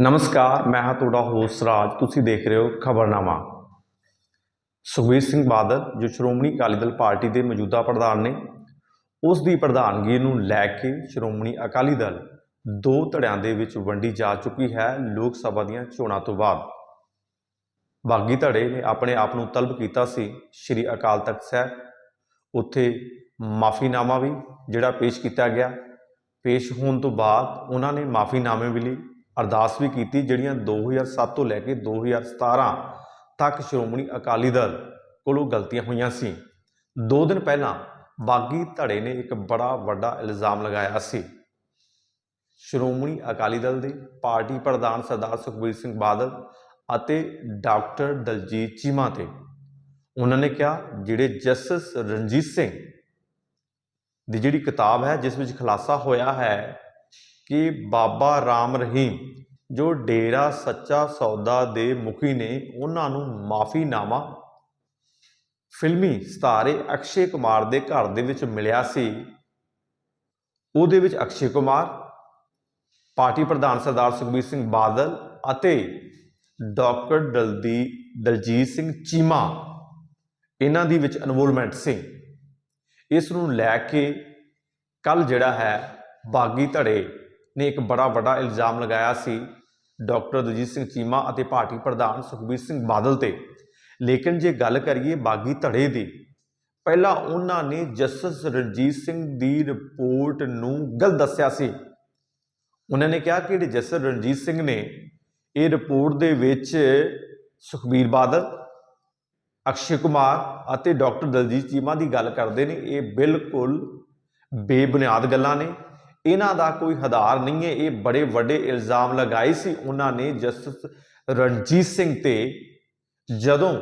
ਨਮਸਕਾਰ, ਮੈਂ ਹਾਂ ਤੁਹਾਡਾ ਹੋਸਟ ਰਾਜ। ਤੁਸੀਂ ਦੇਖ ਰਹੇ ਹੋ ਖਬਰਨਾਮਾ। ਸੁਖਬੀਰ ਸਿੰਘ ਬਾਦਲ, ਜੋ ਸ਼੍ਰੋਮਣੀ ਅਕਾਲੀ ਦਲ ਪਾਰਟੀ ਦੇ ਮੌਜੂਦਾ ਪ੍ਰਧਾਨ ਨੇ, ਉਸ ਦੀ ਪ੍ਰਧਾਨਗੀ ਨੂੰ ਲੈ ਕੇ ਸ਼੍ਰੋਮਣੀ ਅਕਾਲੀ ਦਲ ਦੋ ਧੜਿਆਂ ਦੇ ਵਿੱਚ ਵੰਡੀ ਜਾ ਚੁੱਕੀ ਹੈ ਲੋਕ ਸਭਾ ਦੀਆਂ ਚੋਣਾਂ ਤੋਂ ਬਾਅਦ। ਬਾਗੀ ਧੜੇ ਨੇ ਆਪਣੇ ਆਪ ਨੂੰ ਤਲਬ ਕੀਤਾ ਸੀ ਸ਼੍ਰੀ ਅਕਾਲ ਤਖਤ ਸਾਹਿਬ। ਉੱਥੇ ਮਾਫੀਨਾਮਾ ਵੀ ਜਿਹੜਾ ਪੇਸ਼ ਕੀਤਾ ਗਿਆ। ਪੇਸ਼ ਹੋਣ ਤੋਂ ਬਾਅਦ ਉਹਨਾਂ ਨੇ ਮਾਫੀਨਾਮੇ ਵੀ ਲਈ ਅਰਦਾਸ ਵੀ ਕੀਤੀ, ਜਿਹੜੀਆਂ 2007 ਤੋਂ ਲੈ ਕੇ 2017 ਤੱਕ ਸ਼੍ਰੋਮਣੀ ਅਕਾਲੀ ਦਲ ਕੋਲੋਂ ਗਲਤੀਆਂ ਹੋਈਆਂ ਸੀ। ਦੋ ਦਿਨ ਪਹਿਲਾਂ ਬਾਗੀ ਧੜੇ ਨੇ ਇੱਕ ਬੜਾ ਵੱਡਾ ਇਲਜ਼ਾਮ ਲਗਾਇਆ ਸੀ। ਸ਼੍ਰੋਮਣੀ ਅਕਾਲੀ ਦਲ ਦੇ ਪਾਰਟੀ ਪ੍ਰਧਾਨ ਸਰਦਾਰ ਸੁਖਬੀਰ ਸਿੰਘ ਬਾਦਲ ਅਤੇ ਡਾਕਟਰ ਦਲਜੀਤ ਚੀਮਾ ਤੇ ਉਹਨਾਂ ਨੇ ਕਿਹਾ, ਜਿਹੜੇ ਜਸਟਿਸ ਰਣਜੀਤ ਸਿੰਘ ਦੀ ਜਿਹੜੀ ਕਿਤਾਬ ਹੈ, ਜਿਸ ਵਿੱਚ ਖੁਲਾਸਾ ਹੋਇਆ ਹੈ ਕਿ ਬਾਬਾ ਰਾਮ ਰਹੀਮ, ਜੋ ਡੇਰਾ ਸੱਚਾ ਸੌਦਾ ਦੇ ਮੁਖੀ ਨੇ, ਉਹਨਾਂ ਨੂੰ ਮਾਫੀਨਾਮਾ ਫਿਲਮੀ ਸਤਾਰੇ ਅਕਸ਼ੇ ਕੁਮਾਰ ਦੇ ਘਰ ਦੇ ਵਿੱਚ ਮਿਲਿਆ ਸੀ। ਉਹਦੇ ਵਿੱਚ ਅਕਸ਼ੇ ਕੁਮਾਰ, ਪਾਰਟੀ ਪ੍ਰਧਾਨ ਸਰਦਾਰ ਸੁਖਬੀਰ ਸਿੰਘ ਬਾਦਲ ਅਤੇ ਡਾਕਟਰ ਦਲਦੀ, ਦਲਜੀਤ ਸਿੰਘ ਚੀਮਾ, ਇਹਨਾਂ ਦੀ ਵਿੱਚ ਇਨਵੋਲਵਮੈਂਟ ਸੀ। ਇਸ ਨੂੰ ਲੈ ਕੇ ਕੱਲ ਜਿਹੜਾ ਹੈ, ਬਾਗੀ ਧੜੇ ਨੇ ਇੱਕ ਬੜਾ ਵੱਡਾ ਇਲਜ਼ਾਮ ਲਗਾਇਆ ਸੀ। ਡਾਕਟਰ ਦਲਜੀਤ ਸਿੰਘ ਚੀਮਾ ਅਤੇ ਪਾਰਟੀ ਪ੍ਰਧਾਨ ਸੁਖਬੀਰ ਸਿੰਘ ਬਾਦਲ ਤੇ। ਲੇਕਿਨ ਜੇ ਗੱਲ ਕਰੀਏ ਬਾਗੀ ਧੜੇ ਦੀ, ਪਹਿਲਾਂ ਉਹਨਾਂ ਨੇ ਜਸਟਿਸ ਰਣਜੀਤ ਸਿੰਘ ਦੀ ਰਿਪੋਰਟ ਨੂੰ ਗਲਤ ਦੱਸਿਆ ਸੀ। ਉਹਨਾਂ ਨੇ ਕਿਹਾ ਕਿ ਜਸਟਿਸ ਰਣਜੀਤ ਸਿੰਘ ਨੇ ਇਹ ਰਿਪੋਰਟ ਦੇ ਵਿੱਚ ਸੁਖਬੀਰ ਬਾਦਲ, ਅਕਸ਼ੇ ਕੁਮਾਰ ਅਤੇ ਡਾਕਟਰ ਦਲਜੀਤ ਚੀਮਾ ਦੀ ਗੱਲ ਕਰਦੇ ਨੇ। ਇਹ ਬਿਲਕੁਲ ਬੇਬੁਨਿਆਦ ਗੱਲਾਂ ਨੇ। ਇਹਨਾਂ ਦਾ ਕੋਈ ਹਦਾਰ ਨਹੀਂ ਹੈ। ਇਹ ਬੜੇ ਵੱਡੇ ਇਲਜ਼ਾਮ ਲਗਾਏ ਸੀ। ਉਹਨਾਂ ਨੇ ਜਸਟਿਸ ਰਣਜੀਤ ਸਿੰਘ ਤੇ ਜਦੋਂ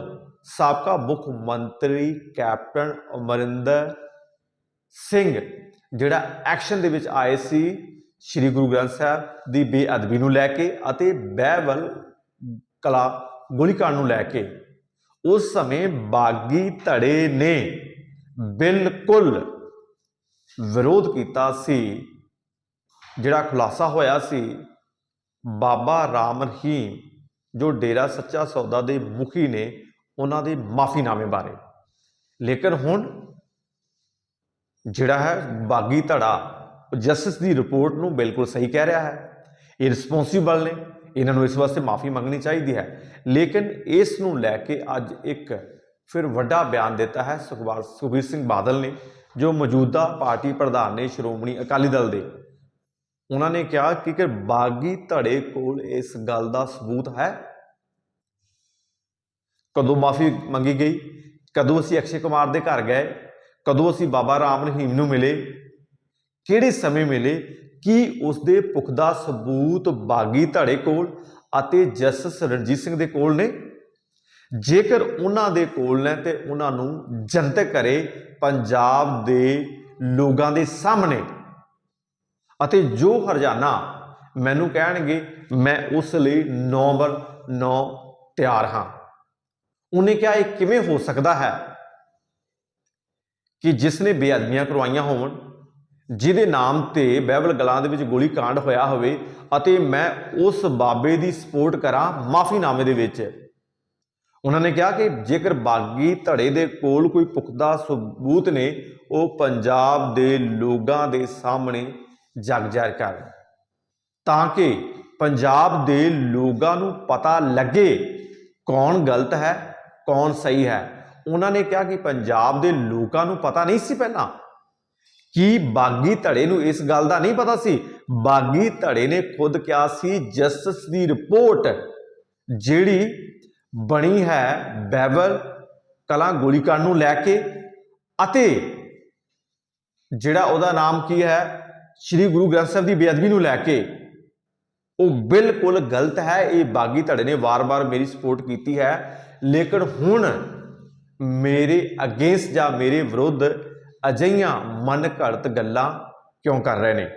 ਸਾਬਕਾ ਮੁੱਖ ਮੰਤਰੀ ਕੈਪਟਨ ਅਮਰਿੰਦਰ ਸਿੰਘ, ਜਿਹੜਾ ਐਕਸ਼ਨ ਦੇ ਵਿੱਚ ਆਏ ਸੀ, ਸ੍ਰੀ ਗੁਰੂ ਗ੍ਰੰਥ ਸਾਹਿਬ ਦੀ ਬੇਅਦਬੀ ਨੂੰ ਲੈ ਕੇ ਅਤੇ ਬਹਿਵਲ ਕਲਾ ਗੋਲੀਕਾਂਡ ਨੂੰ ਲੈ ਕੇ, ਉਸ ਸਮੇਂ ਬਾਗੀ ਧੜੇ ਨੇ ਬਿਲਕੁਲ ਵਿਰੋਧ ਕੀਤਾ ਸੀ। ਜਿਹੜਾ ਖੁਲਾਸਾ ਹੋਇਆ ਸੀ, ਬਾਬਾ ਰਾਮ ਰਹੀਮ, ਜੋ ਡੇਰਾ ਸੱਚਾ ਸੌਦਾ ਦੇ ਮੁਖੀ ਨੇ, ਉਹਨਾਂ ਦੇ ਮਾਫੀਨਾਮੇ ਬਾਰੇ। ਲੇਕਿਨ ਹੁਣ ਜਿਹੜਾ ਹੈ ਬਾਗੀ ਧੜਾ, ਜਸਟਿਸ ਦੀ ਰਿਪੋਰਟ ਨੂੰ ਬਿਲਕੁਲ ਸਹੀ ਕਹਿ ਰਿਹਾ ਹੈ। ਇਹ ਰਿਸਪੌਂਸੀਬਲ ਨੇ, ਇਹਨਾਂ ਨੂੰ ਇਸ ਵਾਸਤੇ ਮਾਫੀ ਮੰਗਣੀ ਚਾਹੀਦੀ ਹੈ। ਲੇਕਿਨ ਇਸ ਨੂੰ ਲੈ ਕੇ ਅੱਜ ਇੱਕ ਫਿਰ ਵੱਡਾ ਬਿਆਨ ਦਿੱਤਾ ਹੈ ਸੁਖਬਾਰ ਸੁਖਬੀਰ ਸਿੰਘ ਬਾਦਲ ਨੇ, ਜੋ ਮੌਜੂਦਾ ਪਾਰਟੀ ਪ੍ਰਧਾਨ ਨੇ ਸ਼੍ਰੋਮਣੀ ਅਕਾਲੀ ਦਲ ਦੇ। ਉਹਨਾਂ ਨੇ ਕਿਹਾ ਕਿ ਕਿ ਬਾਗੀ ਧੜੇ ਕੋਲ ਇਸ ਗੱਲ ਦਾ ਸਬੂਤ ਹੈ। ਕਦੋਂ ਮਾਫੀ ਮੰਗੀ ਗਈ? ਕਦੋਂ ਅਸੀਂ ਅਕਸ਼ੇ ਕੁਮਾਰ ਦੇ ਘਰ ਗਏ? ਕਦੋਂ ਅਸੀਂ ਬਾਬਾ ਰਾਮ ਰਹੀਮ ਨੂੰ ਮਿਲੇ? ਕਿਹੜੇ ਸਮੇਂ ਮਿਲੇ? ਕੀ ਉਸ ਦੇ ਪੁਖਤਾ ਸਬੂਤ ਬਾਗੀ ਧੜੇ ਕੋਲ ਅਤੇ ਜਸਟਿਸ ਰਣਜੀਤ ਸਿੰਘ ਦੇ ਕੋਲ ਨੇ? ਜੇਕਰ ਉਹਨਾਂ ਦੇ ਕੋਲ ਨੇ ਤੇ ਉਹਨਾਂ ਨੂੰ ਜਨਤਕ ਕਰੇ ਪੰਜਾਬ ਦੇ ਲੋਕਾਂ ਦੇ ਸਾਹਮਣੇ। ਅਤੇ ਜੋ ਹਰਜਾਨਾ ਮੈਨੂੰ ਕਹਿਣਗੇ, ਮੈਂ ਉਸ ਲਈ ਨੰਬਰ 9 ਤਿਆਰ ਹਾਂ। ਉਹਨੇ ਕਿਹਾ, ਇਹ ਕਿਵੇਂ ਹੋ ਸਕਦਾ ਹੈ ਕਿ ਜਿਸ ਨੇ ਬੇਅਦਬੀਆਂ ਕਰਵਾਈਆਂ ਹੋਣ ਜਿਹਦੇ ਨਾਮ ਤੇ ਬਾਈਬਲ ਗਲਾਂ ਦੇ ਵਿੱਚ ਗੋਲੀ ਕਾਂਡ ਹੋਇਆ ਹੋਵੇ ਅਤੇ ਮੈਂ ਉਸ ਬਾਬੇ ਦੀ ਸਪੋਰਟ ਕਰਾਂ ਮਾਫੀਨਾਮੇ ਦੇ ਵਿੱਚ। ਉਹਨਾਂ ਨੇ ਕਿਹਾ ਕਿ ਜੇਕਰ ਬਾਗੀ ਧੜੇ ਦੇ ਕੋਲ ਕੋਈ ਪੁਖਤਾ ਸਬੂਤ ਨੇ, ਉਹ ਪੰਜਾਬ ਦੇ ਲੋਕਾਂ ਦੇ ਸਾਹਮਣੇ ਜਗ ਜ਼ਾਹਿਰ ਕਰਨ ਤਾਂ ਕਿ ਪੰਜਾਬ ਦੇ ਲੋਕਾਂ ਨੂੰ ਪਤਾ ਲੱਗੇ ਕੌਣ ਗਲਤ ਹੈ, ਕੌਣ ਸਹੀ ਹੈ। ਉਹਨਾਂ ਨੇ ਕਿਹਾ ਕਿ ਪੰਜਾਬ ਦੇ ਲੋਕਾਂ ਨੂੰ ਪਤਾ ਨਹੀਂ ਸੀ ਪਹਿਲਾਂ। ਕਿ ਬਾਗੀ ਧੜੇ ਨੂੰ ਇਸ ਗੱਲ ਦਾ ਨਹੀਂ ਪਤਾ ਸੀ? ਬਾਗੀ ਧੜੇ ਨੇ ਖੁਦ ਕਿਹਾ ਸੀ, ਜਸਟਿਸ ਦੀ ਰਿਪੋਰਟ ਜਿਹੜੀ ਬਣੀ ਹੈ ਬਾਈਬਲ ਕਲਾ ਗੋਲੀकांड ਨੂੰ ਲੈ ਕੇ ਅਤੇ ਜਿਹੜਾ ਉਹਦਾ ਨਾਮ ਕੀ ਹੈ? ਸ੍ਰੀ ਗੁਰੂ ਗ੍ਰੰਥ ਸਾਹਿਬ ਦੀ ਬੇਅਦਬੀ ਨੂੰ ਲੈ ਕੇ ਉਹ ਬਿਲਕੁਲ ਗਲਤ ਹੈ। ਇਹ ਬਾਗੀ ਧੜੇ ਨੇ ਵਾਰ-ਵਾਰ ਮੇਰੀ ਸਪੋਰਟ ਕੀਤੀ ਹੈ। ਲੇਕਿਨ ਹੁਣ ਮੇਰੇ ਅਗੇਂਸਟ ਜਾਂ ਮੇਰੇ ਵਿਰੁੱਧ ਅਜਈਆਂ ਮਨ ਘੜਤ ਗੱਲਾਂ ਕਿਉਂ ਕਰ ਰਹੇ ਨੇ?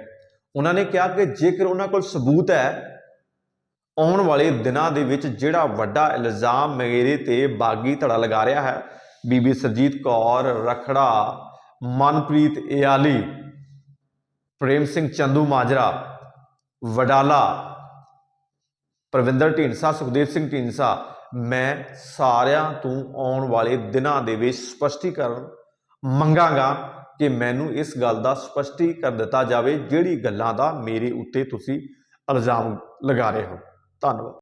ਉਹਨਾਂ ਨੇ ਕਿਹਾ ਕਿ ਜੇਕਰ ਉਹਨਾਂ ਕੋਲ ਸਬੂਤ ਹੈ, ਆਉਣ ਵਾਲੇ ਦਿਨਾਂ ਦੇ ਵਿੱਚ ਜਿਹੜਾ ਵੱਡਾ ਇਲਜ਼ਾਮ ਮੇਰੇ ਤੇ ਬਾਗੀ ਧੜਾ ਲਗਾ ਰਿਹਾ ਹੈ, ਬੀਬੀ ਸਰਜੀਤ ਕੌਰ, ਰਖੜਾ, ਮਨਪ੍ਰੀਤ ਏਆਲੀ ਪ੍ਰੇਮ ਸਿੰਘ ਚੰਦੂ ਮਾਜਰਾ, ਵਡਾਲਾ, ਪ੍ਰਵਿੰਦਰ ਢੀਂਡਸਾ, ਸੁਖਦੇਵ ਸਿੰਘ ਢੀਂਡਸਾ, ਮੈਂ ਸਾਰਿਆਂ ਤੋਂ ਆਉਣ ਵਾਲੇ ਦਿਨਾਂ ਦੇ ਵਿੱਚ ਸਪਸ਼ਟੀਕਰਨ ਮੰਗਾਂਗਾ ਕਿ ਮੈਨੂੰ ਇਸ ਗੱਲ ਦਾ ਸਪਸ਼ਟੀਕਰਨ ਦਿੱਤਾ ਜਾਵੇ, ਜਿਹੜੀ ਗੱਲਾਂ ਦਾ ਮੇਰੇ ਉੱਤੇ ਤੁਸੀਂ ਇਲਜ਼ਾਮ ਲਗਾ ਰਹੇ ਹੋ। ਧੰਨਵਾਦ।